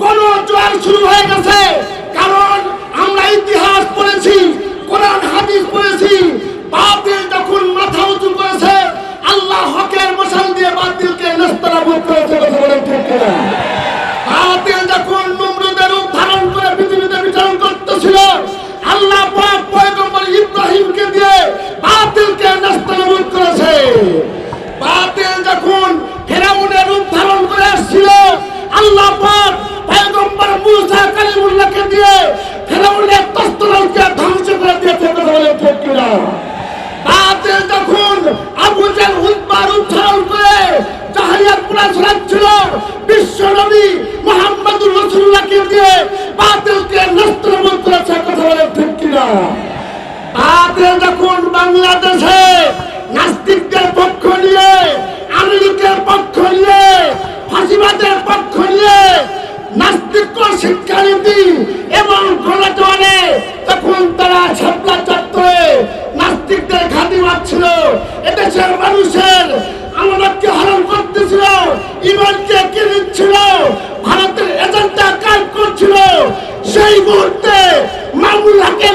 গণ জোয়ার শুরু হয়ে গেছে। কারণ বাতিল যখন বাংলাদেশে নাস্তিকদের পক্ষ নিয়ে আমেরিকার পক্ষ নিয়ে, ফাঁসিবাদের পক্ষ নিয়ে নাস্তিক শিক্ষানীতি এবং গণতনে তখন তারা ছাপলা চত্বরে নাস্তিকদের ঘাঁটি মারছিল। এদেশের মানুষের আমাদেরকে হরণ করতেছিল, ইমানকে কিনেছিল ভারতের এজেন্ডা কাজ করছিল। সেই মুহূর্তে মামুল হকের